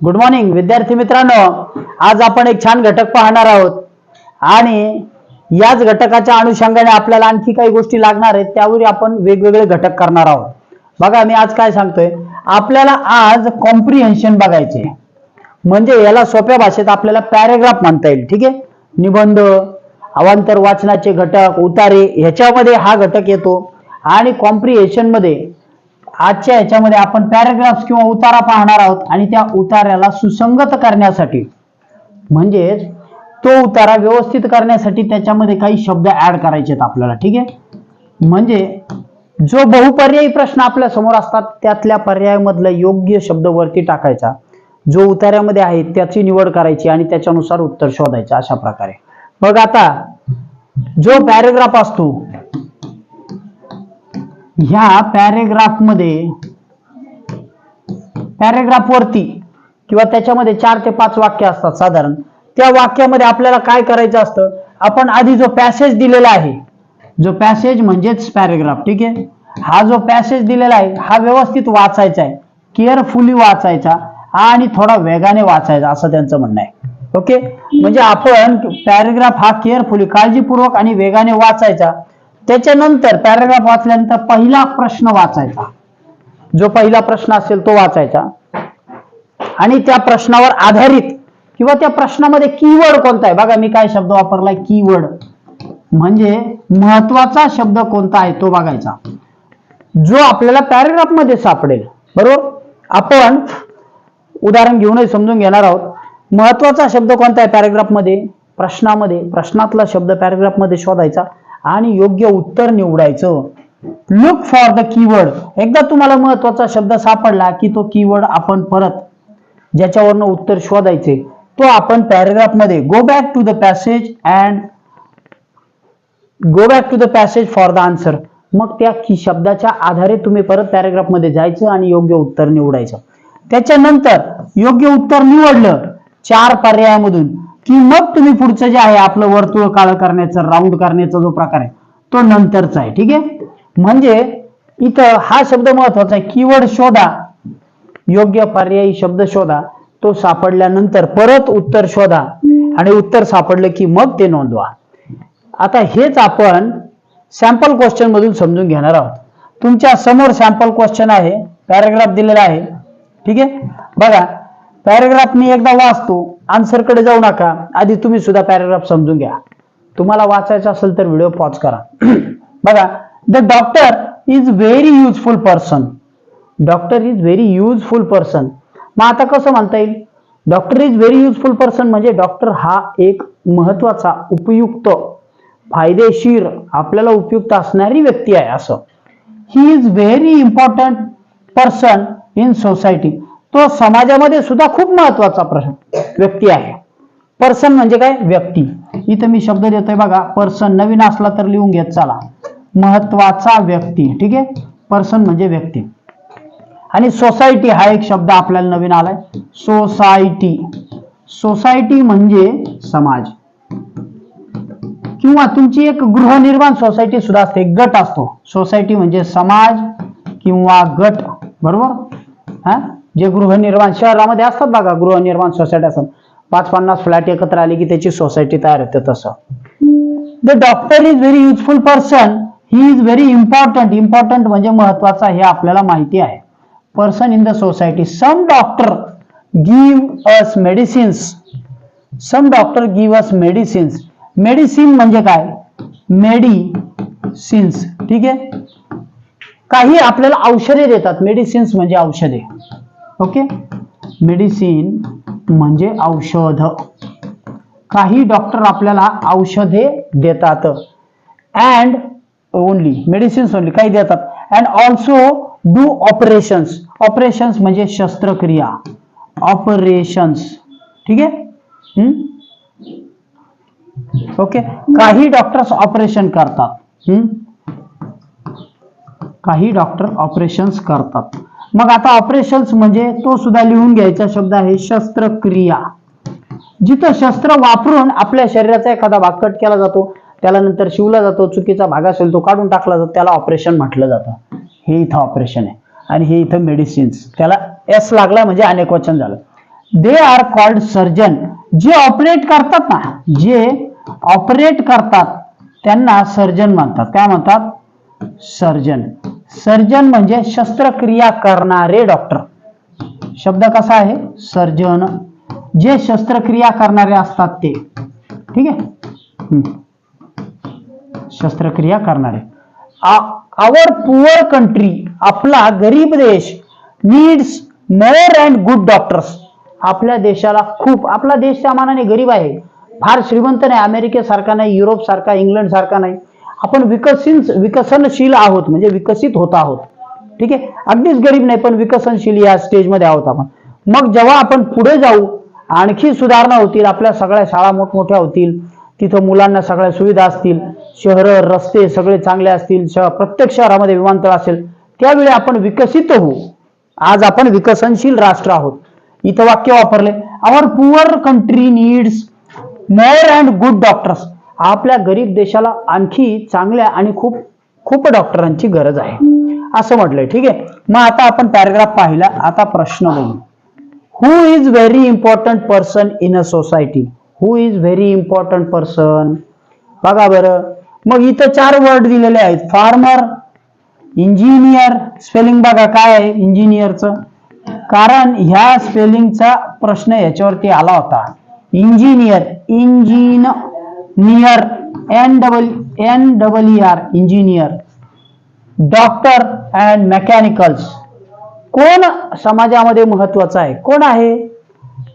Good morning विद्यार्थी मित्रांनो. आज आपण एक छान घटक पाहणार आहोत. आणि याच घटकाच्या अनुषंगाने आपल्याला आणखी काही गोष्टी लागणार आहेत त्यावर आपण वेगवेगळे घटक करणार आहोत. बघा मी आज काय सांगतोय? आपल्याला आज कॉम्प्रिहेन्शन बघायचे म्हणजे याला सोप्या भाषेत आपल्याला पॅरेग्राफ म्हणता येईल ठीक आहे? निबंध अवांतर वाचनाचे घटक उतारे ह्याच्यामध्ये हा घटक येतो. आणि कॉम्प्रिहेन्शनमध्ये आजच्या याच्यामध्ये आपण पॅराग्राफ्स किंवा उतारा पाहणार आहोत आणि त्या उतार्याला सुसंगत करण्यासाठी. म्हणजेच तो उतारा व्यवस्थित करण्यासाठी त्याच्यामध्ये काही शब्द ऍड करायचे आहेत आपल्याला ठीक आहे? म्हणजे जो बहुपर्यायी प्रश्न आपल्यासमोर असतात त्यातल्या पर्यायामधला योग्य शब्द वरती टाकायचा. जो उतार्यामध्ये आहे त्याची निवड करायची आणि त्याच्यानुसार उत्तर शोधायचं अशा प्रकारे. मग आता जो पॅरेग्राफ असतो ह्या पॅरेग्राफमध्ये पॅरेग्राफ वरती किंवा त्याच्यामध्ये चार ते पाच वाक्य असतात साधारण. त्या वाक्यामध्ये आपल्याला काय करायचं असतं? आपण आधी जो पॅसेज दिलेला आहे जो पॅसेज म्हणजेच पॅरेग्राफ ठीक आहे? हा जो पॅसेज दिलेला आहे हा व्यवस्थित वाचायचा आहे. केअरफुली वाचायचा आणि थोडा वेगाने वाचायचा असं त्यांचं म्हणणं आहे. ओके म्हणजे आपण पॅरेग्राफ हा केअरफुली काळजीपूर्वक आणि वेगाने वाचायचा. त्याच्यानंतर पॅरेग्राफ वाचल्यानंतर पहिला प्रश्न वाचायचा. जो पहिला प्रश्न असेल तो वाचायचा. आणि त्या प्रश्नावर आधारित किंवा त्या प्रश्नामध्ये कीवर्ड कोणता आहे? बघा मी काय शब्द वापरलाय? कीवर्ड म्हणजे महत्त्वाचा शब्द कोणता आहे तो बघायचा. जो आपल्याला पॅरेग्राफमध्ये सापडेल. बरोबर? आपण उदाहरण घेऊनही समजून घेणार आहोत. महत्त्वाचा शब्द कोणता आहे पॅरेग्राफमध्ये? प्रश्नामध्ये. प्रश्नातला शब्द पॅरेग्राफमध्ये शोधायचा. आणि योग्य उत्तर निवडायचं. लुक फॉर द कीवर्ड एकदा तुम्हाला महत्त्वाचा शब्द सापडला की तो कीवर्ड आपण परत ज्याच्यावरनं उत्तर शोधायचे तो आपण पॅरेग्राफमध्ये go back to the passage and go back to the passage for the answer मग त्या की शब्दाच्या आधारे तुम्ही परत पॅरेग्राफमध्ये जायचं आणि योग्य उत्तर निवडायचं. त्याच्यानंतर योग्य उत्तर निवडलं. चार पर्यायामधून. की मग तुम्ही पुढचं जे आहे आपलं वर्तुळ काळ करण्याचं राऊंड करण्याचा जो प्रकार आहे तो नंतरचा आहे ठीक आहे? म्हणजे इथं हा शब्द महत्त्वाचा आहे कीवर्ड शोधा. योग्य पर्यायी शब्द शोधा. तो सापडल्यानंतर परत उत्तर शोधा. आणि उत्तर सापडलं की मग ते नोंदवा. आता हेच आपण सॅम्पल क्वेश्चन मधून समजून घेणार आहोत. तुमच्यासमोर सॅम्पल क्वेश्चन आहे पॅराग्राफ दिलेला आहे ठीक आहे? बघा पॅराग्राफ मी एकदा वाचतो. आन्सरकडे जाऊ नका. आधी तुम्ही सुद्धा पॅराग्राफ समजून घ्या. तुम्हाला वाचायचं असेल तर व्हिडिओ पॉज करा. बघा the doctor is very useful person doctor is very useful person मग आता कसं म्हणता येईल? Doctor is very useful person म्हणजे डॉक्टर हा एक महत्त्वाचा उपयुक्त फायदेशीर आपल्याला उपयुक्त असणारी व्यक्ती आहे असं. He is very important person in society तो समाजामध्ये सुद्धा खूप महत्त्वाचा प्रश्न व्यक्ती आहे. पर्सन म्हणजे काय? व्यक्ती. इथं मी शब्द देतोय बघा पर्सन नवीन असला तर लिहून घेत चला. महत्त्वाचा व्यक्ती ठीक आहे? पर्सन म्हणजे व्यक्ती. आणि सोसायटी हा एक शब्द आपल्याला नवीन आलाय. सोसायटी सोसायटी म्हणजे समाज. किंवा तुमची एक गृहनिर्माण सोसायटी सुद्धा असते एक गट असतो. सोसायटी म्हणजे समाज किंवा गट. बरोबर? हा? जे गृहनिर्माण शहरामध्ये असतात बघा गृहनिर्माण सोसायटी असतात. पाच पन्नास फ्लॅट एकत्र आले की त्याची सोसायटी तयार होते तसं. The doctor is very useful person he is very important important म्हणजे महत्त्वाचा हे आपल्याला माहिती आहे. Person in the society some doctor give us medicines some doctor give us medicines medicine म्हणजे काय? मेडिसिन्स ठीक आहे? काही आपल्याला औषधे देतात. मेडिसिन्स म्हणजे औषधे. ओके? मेडिसिन म्हणजे औषध. काही डॉक्टर आपल्याला औषधे देतात. अँड ओनली मेडिसिन्स ओनली काही देतात. And also do operations operations म्हणजे शस्त्रक्रिया. ऑपरेशन्स ठीक आहे? हम्म? ओके? काही डॉक्टर्स ऑपरेशन करतात. हम्म? काही डॉक्टर ऑपरेशन्स करतात. मग आता ऑपरेशन्स म्हणजे तो सुद्धा लिहून घ्यायचा शब्द आहे शस्त्रक्रिया. जिथं शस्त्र वापरून आपल्या शरीराचा एखादा भाग कट केला जातो त्याला नंतर शिवला जातो चुकीचा भाग असेल तो काढून टाकला जातो त्याला ऑपरेशन म्हटलं जातं. हे इथं ऑपरेशन आहे. आणि हे इथं मेडिसिन्स त्याला एस लागला म्हणजे अनेक वचन झालं. दे आर कॉल्ड सर्जन जे ऑपरेट करतात ना जे ऑपरेट करतात त्यांना सर्जन म्हणतात. काय म्हणतात? सर्जन सर्जन म्हणजे शस्त्रक्रिया करणारे डॉक्टर शब्द कसा आहे? सर्जन जे शस्त्रक्रिया करणारे असतात ते. ठीक आहे? शस्त्रक्रिया करणारे. आवर पुअर कंट्री आपला गरीब देश needs more and good doctors आपल्या देशाला खूप आपला देश त्या मानाने गरीब आहे. फार श्रीमंत नाही अमेरिकेसारखा नाही युरोप सारखा इंग्लंड सारखा नाही. आपण विकसित विकसनशील आहोत म्हणजे विकसित होत आहोत. ठीक आहे? अगदीच गरीब नाही पण विकसनशील या स्टेजमध्ये आहोत आपण. मग जेव्हा आपण पुढे जाऊ आणखी सुधारणा होतील आपल्या सगळ्या शाळा मोठमोठ्या होतील तिथं मुलांना सगळ्या सुविधा असतील शहरं रस्ते सगळे चांगले असतील शहर प्रत्येक शहरामध्ये विमानतळ असेल त्यावेळी आपण विकसित होऊ. आज आपण विकसनशील राष्ट्र आहोत. इथं वाक्य वापरले our poor country needs more and good doctors आपल्या गरीब देशाला आणखी चांगल्या आणि खूप खूप डॉक्टरांची गरज आहे. असं म्हटलंय. ठीक आहे? मग आता आपण पॅराग्राफ पाहिला. आता प्रश्न बघू. Who is very important person in a society who is very important person बघा बरं. मग इथं चार वर्ड दिलेले आहेत. फार्मर इंजिनियर स्पेलिंग बघा काय आहे इंजिनियरचं कारण ह्या स्पेलिंगचा प्रश्न याच्यावरती आला होता. Engineer engine near N double N double E R engineer doctor and mechanicals कोण समाजामध्ये महत्त्वाचा आहे? कोण आहे?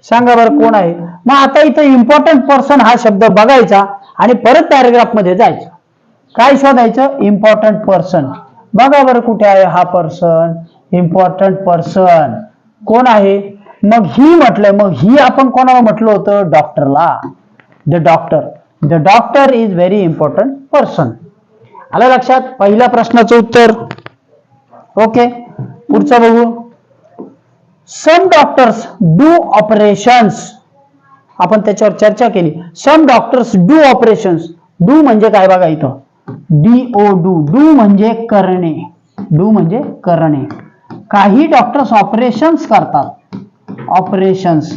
सांगा बरं कोण आहे? मग आता इथं इम्पॉर्टंट पर्सन हा शब्द बघायचा आणि परत पॅरेग्राफमध्ये जायचं. काय शोधायचं? इम्पॉर्टंट पर्सन बघा बरं कुठे आहे हा पर्सन इम्पॉर्टंट पर्सन कोण आहे? मग ही म्हटलंय मग ही आपण कोणाला म्हटलं होतं? डॉक्टरला the doctor the doctor is very important person आलं लक्षात? पहिल्या प्रश्नाचं उत्तर. ओके. पुढचं बघू. सम डॉक्टर्स डू ऑपरेशन्स आपण त्याच्यावर चर्चा केली. Some doctors do operations do म्हणजे काय बघा इथं? डी ओ डू डू म्हणजे करणे. डू म्हणजे करणे. काही डॉक्टर्स ऑपरेशन्स करतात. ऑपरेशन्स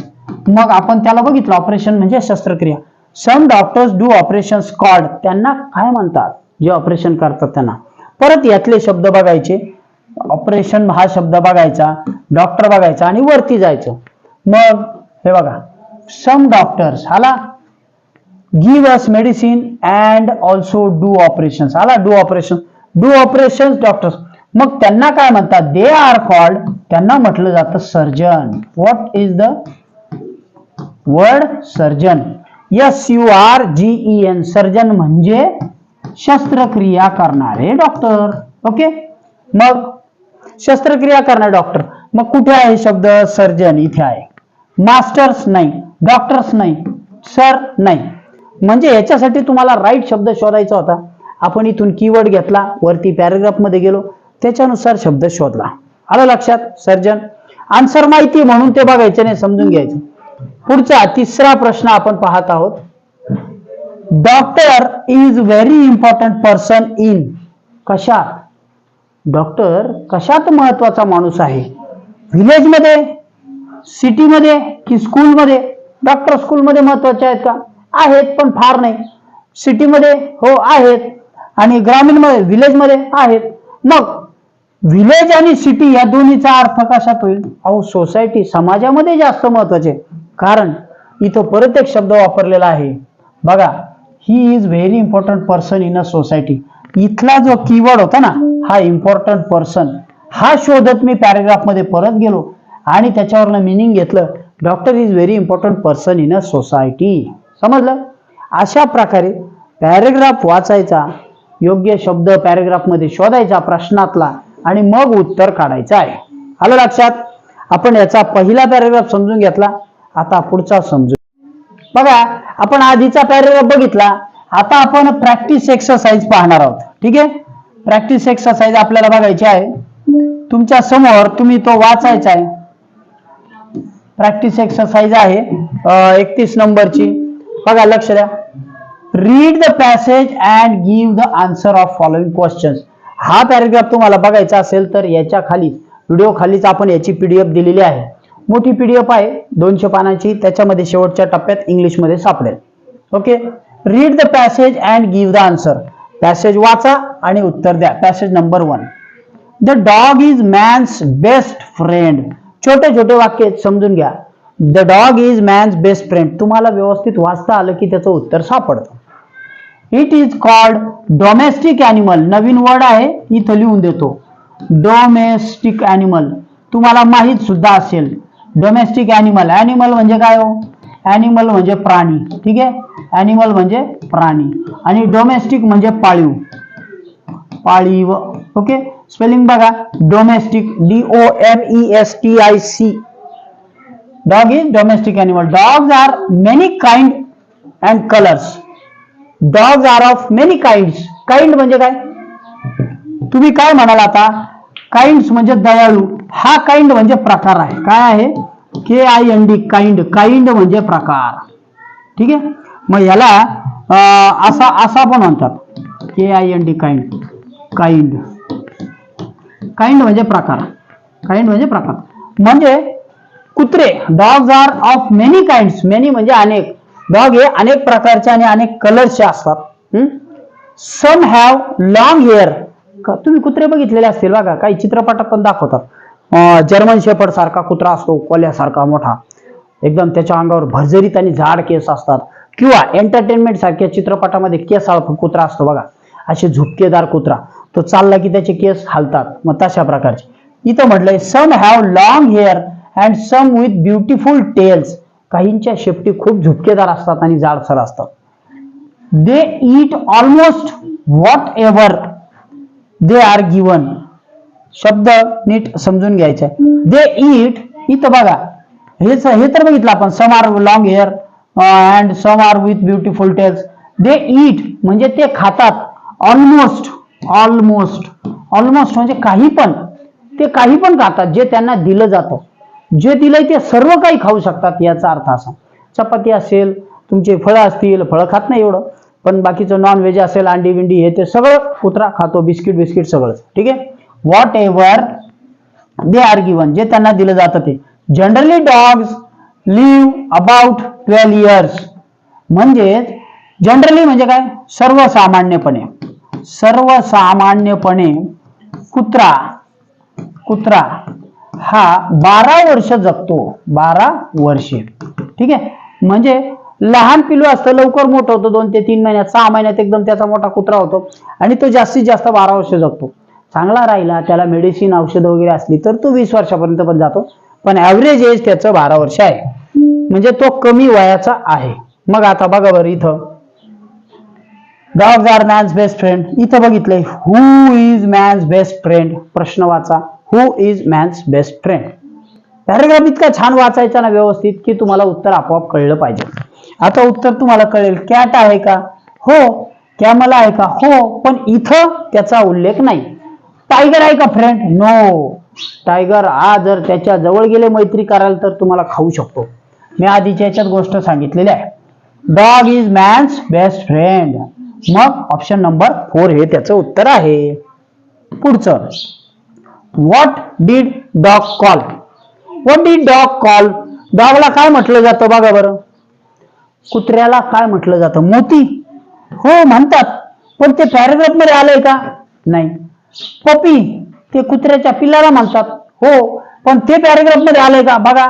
मग आपण त्याला बघितलं. ऑपरेशन म्हणजे शस्त्रक्रिया. सम डॉक्टर्स डू ऑपरेशन स्कॉड त्यांना काय म्हणतात? जे ऑपरेशन करतात त्यांना. परत यातले शब्द बघायचे. ऑपरेशन हा शब्द बघायचा डॉक्टर बघायचा आणि वरती जायचं. मग हे बघा. सम डॉक्टर्स हाला give us medicine and also do operation आला do operation do operation doctors मग त्यांना काय म्हणतात? दे आर कॉल्ड त्यांना म्हटलं जातं surgeon what is the word surgeon S U R G E N surgeon म्हणजे शस्त्रक्रिया करणारे डॉक्टर ओके मग शस्त्रक्रिया करणारे डॉक्टर मग कुठे आहे शब्द? सर्जन इथे आहे. मास्टर्स नाही. डॉक्टर्स नाही. सर नाही. म्हणजे याच्यासाठी तुम्हाला राईट शब्द शोधायचा होता. आपण इथून कीवर्ड घेतला वरती पॅरेग्राफमध्ये गेलो. त्याच्यानुसार शब्द शोधला. आलं लक्षात सर्जन आन्सर माहिती म्हणून ते बघायचे नाही समजून घ्यायचं. पुढचा तिसरा प्रश्न आपण पाहत आहोत. Doctor is very important person in कशात डॉक्टर कशात महत्त्वाचा माणूस आहे? व्हिलेजमध्ये सिटीमध्ये की स्कूलमध्ये? डॉक्टर स्कूलमध्ये महत्त्वाचे आहेत का? आहेत पण फार नाही. सिटीमध्ये हो आहेत. आणि ग्रामीणमध्ये व्हिलेजमध्ये आहेत. मग व्हिलेज आणि सिटी या दोन्हीचा अर्थ कशात होईल? अहो सोसायटी समाजामध्ये जास्त महत्त्वाचे कारण इथं परत एक शब्द वापरलेला आहे. बघा he is very important person in a society इथला जो कीवर्ड होता ना हा इम्पॉर्टंट पर्सन हा शोधत मी पॅरेग्राफमध्ये परत गेलो आणि त्याच्यावरनं मिनिंग घेतलं. Doctor is very important person in a society समजलं? अशा प्रकारे पॅरेग्राफ वाचायचा योग्य शब्द पॅरेग्राफमध्ये शोधायचा प्रश्नातला आणि मग उत्तर काढायचं आहे. आलं लक्षात? आपण याचा पहिला पॅरेग्राफ समजून घेतला. आता पुढचा समजू. बघा आपण आधीचा पॅरेग्राफ बघितला. आता आपण प्रॅक्टिस एक्सरसाइज पाहणार आहोत. ठीक आहे? प्रॅक्टिस एक्सरसाइज आपल्याला बघायची आहे. तुमच्यासमोर तुम्ही तो वाचायचा आहे. प्रॅक्टिस एक्सरसाइज आहे एकतीस नंबरची. बघा लक्ष द्या. Read the passage and give the answer of following question हा पॅरेग्राफ तुम्हाला बघायचा असेल तर याच्या खाली व्हिडिओ खालीच आपण याची पीडीएफ दिलेली आहे. मोठी पीडीएफ आहे दोनशे पानाची. त्याच्यामध्ये शेवटच्या टप्प्यात इंग्लिशमध्ये सापडेल. Okay read the passage and give the answer passage वाचा आणि उत्तर द्या. Passage number one the dog is man's best friend छोटे छोटे वाक्य समजून घ्या. The dog is man's best friend तुम्हाला व्यवस्थित वाचता आलं की त्याचं उत्तर सापडतं. It is called domestic animal Naveen word आहे इथं लिहून देतो. डोमेस्टिक अॅनिमल तुम्हाला माहीत सुद्धा असेल. डोमेस्टिक अॅनिमल अॅनिमल म्हणजे हो? प्राणी. ठीक अॅनिमल म्हणजे प्राणी. डोमेस्टिक पाळीव. पाळीव. ओके स्पेलिंग बघा. Domestic D O M E S T I C dog is domestic animal dogs are many kind and colours dogs are of many kind kind तुम्ही काय म्हणाल आता? काइंड म्हणजे दयाळू. हा काइंड म्हणजे प्रकार आहे. काय आहे? K I N D kind kind म्हणजे प्रकार. ठीक आहे? मग याला असा असा पण म्हणतात. K I N D kind kind kind म्हणजे प्रकार. काइंड म्हणजे प्रकार. म्हणजे कुत्रे dogs are of many kind many म्हणजे अनेक. डॉग हे अनेक प्रकारचे आणि अनेक कलर्सचे असतात. सम हॅव लॉंग हेअर तुम्ही कुत्रे बघितलेले असतील बघा. काही चित्रपटात पण दाखवतात. जर्मन शेपड सारखा कुत्रा असतो कोल्यासारखा मोठा. एकदम त्याच्या अंगावर भरजरीत आणि जाड केस असतात. किंवा एंटरटेनमेंट सारख्या चित्रपटामध्ये केस कुत्रा असतो बघा. असे झुपकेदार कुत्रा. तो चालला की त्याचे केस हालतात. मग तशा प्रकारचे. इथं म्हटलंय some have long hair and some with beautiful tails काहींच्या शेपटी खूप झुपकेदार असतात आणि जाडसर असतात. They eat almost whatever they are given शब्द नीट समजून घ्यायचा. दे ईट इथं बघा. हेच हे तर बघितलं आपण. Some are long hair and some are with beautiful tails they eat म्हणजे ते खातात. ऑलमोस्ट ऑलमोस्ट ऑलमोस्ट म्हणजे काही पण. ते काही पण खातात. जे त्यांना दिलं जातं. जे दिलंय ते सर्व काही खाऊ शकतात. याचा अर्थ असा. चपाती असेल तुमचे फळं असतील फळं खात नाही एवढं. पण बाकीचं नॉन व्हेज असेल अंडी बिंडी हे ते सगळं कुत्रा खातो बिस्किट बिस्किट सगळं. ठीक आहे? Whatever they are given जे त्यांना दिलं जातं ते. Generally dogs live about twelve years म्हणजे जनरली म्हणजे काय? सर्वसामान्यपणे. सर्वसामान्यपणे कुत्रा कुत्रा हा बारा वर्ष जगतो. बारा वर्षे. ठीक आहे? म्हणजे लहान पिलू असतं लवकर मोठं होतं दोन ते तीन महिन्यात सहा महिन्यात एकदम त्याचा मोठा कुत्रा होतो आणि तो जास्तीत जास्त बारा वर्ष जगतो. चांगला राहिला त्याला मेडिसिन औषधं वगैरे असली तर तो वीस वर्षापर्यंत पण जातो. पण ॲव्हरेज एज त्याचं बारा वर्ष आहे. म्हणजे तो कमी वयाचा आहे. मग आता बघा बरं इथं. Dogs are man's best friend इथं बघितलंय. Who is man's best friend प्रश्न वाचा. Who is man's best friend paragraph इतका छान वाचायचा ना व्यवस्थित की तुम्हाला उत्तर आपोआप कळलं पाहिजे. आता उत्तर तुम्हाला कळेल. कॅट आहे का? हो. कॅमल आहे का? हो. पण इथं त्याचा उल्लेख नाही. टायगर आहे का फ्रेंड नो टायगर हा जर त्याच्याजवळ गेले मैत्री कराल तर तुम्हाला खाऊ शकतो. मी आधीच्या याच्यात गोष्ट सांगितलेली आहे. Dog is man's best friend मग ऑप्शन नंबर फोर हे त्याचं उत्तर आहे. पुढचं. What did dog call what did dog call डॉगला काय म्हटलं जातं बघा बरं. कुत्र्याला काय म्हटलं जातं? मोती. हो म्हणतात. पण ते पॅरेग्राफमध्ये आलंय का? नाही. पपी ते कुत्र्याच्या पिल्लाला म्हणतात. हो पण ते पॅरेग्राफमध्ये आलंय का? बघा.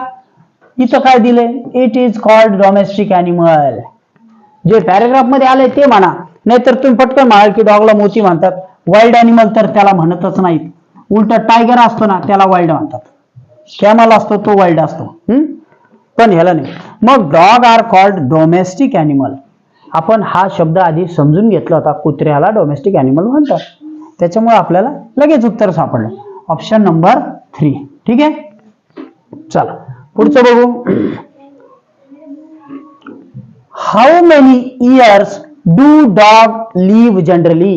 इथं काय दिलंय? It is called domestic animal जे पॅरेग्राफमध्ये मध्ये ते म्हणा. नाहीतर तुम्ही पटकन म्हणाल की डॉगला मोती म्हणतात. वाईल्ड अॅनिमल तर त्याला म्हणतच नाहीत. उलट टायगर असतो ना त्याला वाईल्ड म्हणतात. कॅमल असतो तो वाईल्ड असतो. हम्म? पण ह्याला नाही. मग dog are called domestic animal. आपण हा शब्द आधी समजून घेतला होता कुत्र्याला डोमेस्टिक ॲनिमल म्हणतात. त्याच्यामुळे आपल्याला लगेच उत्तर सापडलं. Option number three. ठीक आहे? चला पुढचं बघू. How many years do dog live generally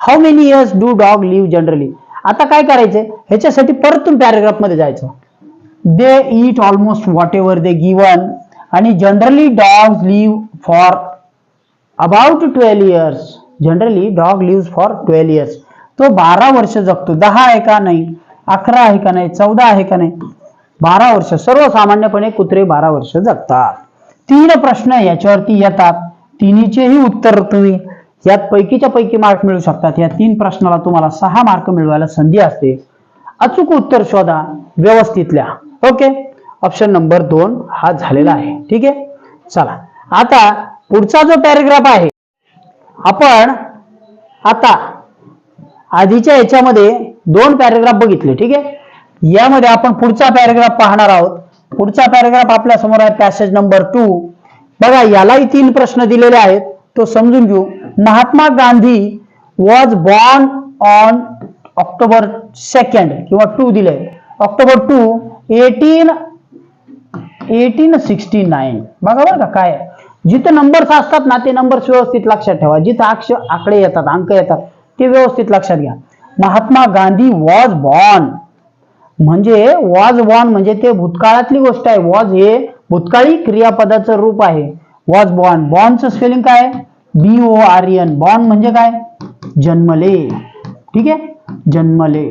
how many years do dog live generally आता काय करायचंय ह्याच्यासाठी परत तुम्ही पॅरेग्राफमध्ये जायचं. They eat almost whatever they given आणि generally dog live for about twelve years generally dog live for twelve years तो बारा वर्ष जगतो. दहा आहे का नाही? अकरा आहे का नाही? चौदा आहे का नाही? बारा वर्ष. सर्वसामान्यपणे कुत्रे बारा वर्ष जगतात. तीन प्रश्न याच्यावरती येतात. तिन्हीचेही उत्तर तुम्ही यात पैकीच्या पैकी मार्क मिळू शकतात. या तीन प्रश्नाला तुम्हाला सहा मार्क मिळवायला संधी असते. अचूक उत्तर शोधा. व्यवस्थितल्या ओके? ऑप्शन नंबर दोन हा झालेला आहे. ठीक आहे? चला. आता पुढचा जो पॅरेग्राफ आहे आपण आता आधीच्या याच्यामध्ये दोन पॅरेग्राफ बघितले ठीक आहे? यामध्ये आपण पुढचा पॅरेग्राफ पाहणार आहोत. पुढचा पॅरेग्राफ आपल्यासमोर आहे पॅसेज नंबर टू बघा यालाही तीन प्रश्न दिलेले आहेत. तो समजून घेऊ. Mahatma Gandhi was born on October second किंवा टू दिले October two eighteen eighteen sixty nine. बघा बरं का काय जिथं नंबर्स असतात ना ते नंबर्स व्यवस्थित लक्षात ठेवा. जिथं अक्ष आकडे येतात अंक येतात ते व्यवस्थित लक्षात घ्या. महात्मा गांधी वॉज बॉर्न म्हणजे वॉज बॉर्न म्हणजे ते भूतकाळातली गोष्ट आहे. वॉज हे भूतकाळी क्रियापदाचं रूप आहे. वॉज बॉर्न बॉर्नचं स्पेलिंग काय B O R N born म्हणजे काय? जन्मले. ठीक आहे? जन्मले.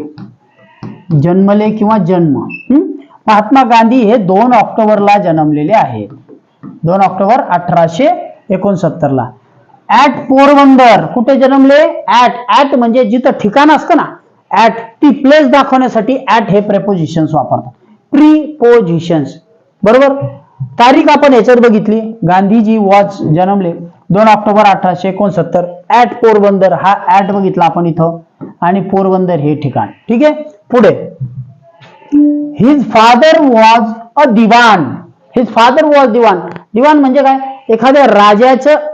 जन्मले किंवा जन्म. हम्म महात्मा गांधी हे दोन ऑक्टोबरला जन्मलेले आहेत. दोन ऑक्टोबर अठराशे एकोणसत्तर ला ऍट पोरबंदर कुठे जन्मले? ऍट ऍट म्हणजे जिथं ठिकाण असतं ना ऍट ती प्लेस दाखवण्यासाठी ऍट हे प्रेपोजिशन्स वापरतात. प्रीपोजिशन्स बरोबर? तारीख आपण याच्यात बघितली. गांधीजी वॉच जन्मले दोन ऑक्टोबर अठराशे एकोणसत्तर. ऍट पोरबंदर हा ऍट बघितला आपण इथं. आणि पोरबंदर हे ठिकाण. ठीक आहे? पुढे. His father was a diwan his father was diwan diwan म्हणजे काय? एखाद्या राजाचं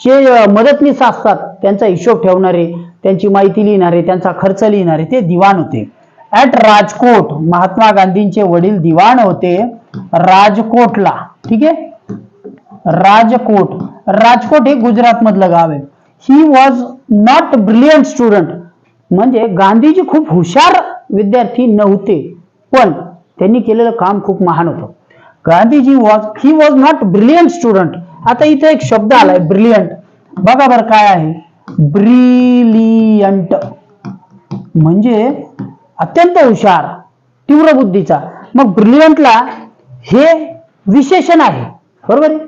जे मदतनीस असतात त्यांचा हिशोब ठेवणारे त्यांची माहिती लिहिणारे त्यांचा खर्च लिहिणारे ते दिवाण होते. ऍट राजकोट महात्मा गांधींचे वडील दिवाण होते राजकोटला. ठीक आहे? राजकोट. राजकोट हे गुजरात मधलं गाव आहे. He was not brilliant student म्हणजे गांधीजी खूप हुशार विद्यार्थी नव्हते. पण त्यांनी केलेलं काम खूप महान होतं. Gandhiji was he was not brilliant student आता इथे एक शब्द आलाय ब्रिलियंट बघा बरं काय आहे. ब्रिलियंट म्हणजे अत्यंत हुशार तीव्र बुद्धीचा. मग ब्रिलियंटला हे विशेषण आहे. बरोबर आहे?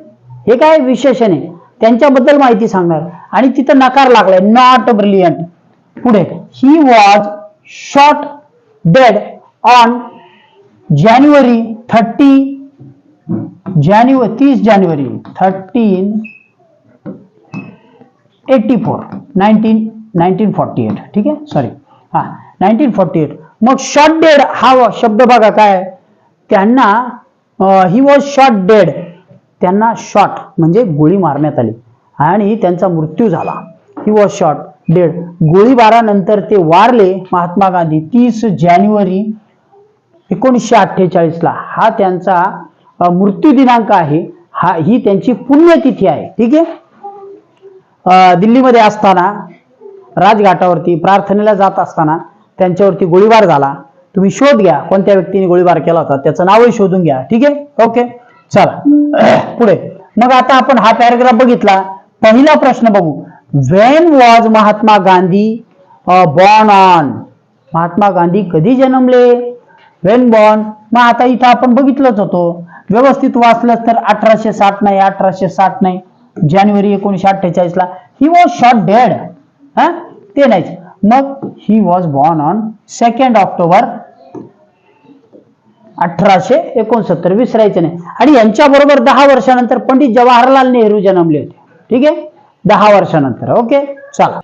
हे काय विशेषण आहे? त्यांच्याबद्दल माहिती सांगणार. आणि तिथं नकार लागलाय. नॉट ब्रिलियंट पुढे. He was short dead on January thirty जानेवारी तीस January thirteen eighty four nineteen nineteen forty eight ठीक आहे? सॉरी हा नाईन्टीन फॉर्टी एट. मग शॉर्ट डेड हा शब्द बघा काय? त्यांना ही वॉज शॉर्ट डेड त्यांना शॉट म्हणजे गोळी मारण्यात आली. आणि त्यांचा मृत्यू झाला. ही वॉज शॉट डेड गोळीबारानंतर ते वारले महात्मा गांधी. तीस जानेवारी एकोणीसशे अठ्ठेचाळीस ला हा त्यांचा मृत्यू दिनांक आहे. हा ही त्यांची पुण्यतिथी आहे. ठीक आहे? दिल्लीमध्ये असताना राजघाटावरती प्रार्थनेला जात असताना त्यांच्यावरती गोळीबार झाला. तुम्ही शोध घ्या कोणत्या व्यक्तीने गोळीबार केला होता. त्याचं नावही शोधून घ्या. ठीक आहे? ओके? चला. पुढे. मग आता आपण हा पॅराग्राफ बघितला. पहिला प्रश्न बघू. When was Mahatma Gandhi born on Mahatma Gandhi कधी जन्मले? वेन बॉर्न मग आता इथं आपण बघितलंच होतो. व्यवस्थित वाचलं तर अठराशे साठ नाही अठराशे साठ नाही. जानेवारी एकोणीशे अठ्ठेचाळीस ला. ही वॉज शॉर्ट डेड हा? ते नाहीच. मग he was born on second October अठराशे एकोणसत्तर. विसरायचे नाही. आणि यांच्या बरोबर दहा वर्षानंतर पंडित जवाहरलाल नेहरू जन्मले होते. ठीक आहे? दहा वर्षानंतर. ओके? चला.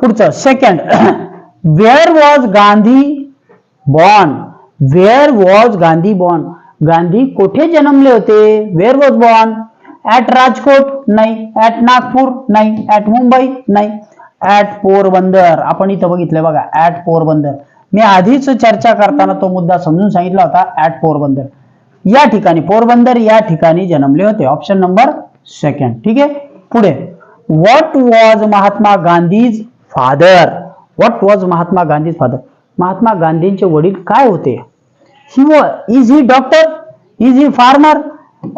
पुढचं. Second where was Gandhi born where was Gandhi born Gandhi कोठे जन्मले होते? Where was born at Rajkot नाही. ऍट नागपूर नाही. ऍट मुंबई नाही. ऍट पोरबंदर आपण इथं बघितलंय बघा. ऍट पोरबंदर मी आधीच चर्चा करताना तो मुद्दा समजून सांगितला होता. ऍट पोरबंदर या ठिकाणी पोरबंदर या ठिकाणी जन्मले होते. ऑप्शन नंबर सेकंड ठीक आहे? पुढे. What was Mahatma Gandhi's father what was Mahatma Gandhi's father Mahatma गांधींचे वडील काय होते? He was is he doctor is he farmer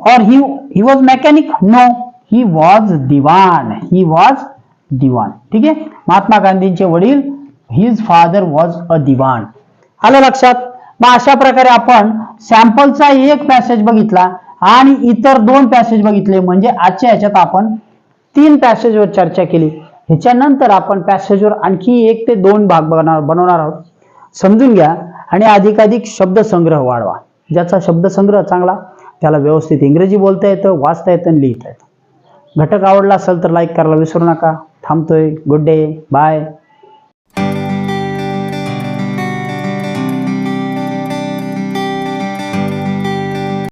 और he he was mechanic no he was diwan he was diwan ठीक आहे? महात्मा गांधींचे वडील his father was a diwan आलं लक्षात? मग अशा प्रकारे आपण सॅम्पलचा एक पॅसेज बघितला आणि इतर दोन पॅसेज बघितले. म्हणजे आजच्या ह्याच्यात आपण तीन पॅसेजवर चर्चा केली. ह्याच्यानंतर आपण पॅसेजवर आणखी एक ते दोन भाग बनवणार बनवणार आहोत. समजून घ्या आणि अधिकाधिक शब्दसंग्रह वाढवा. ज्याचा शब्दसंग्रह चांगला त्याला व्यवस्थित इंग्रजी बोलता येतं वाचता येतं आणि लिहिता येतं. घटक आवडला असेल तर लाईक करायला विसरू नका. थांबतोय. Good day bye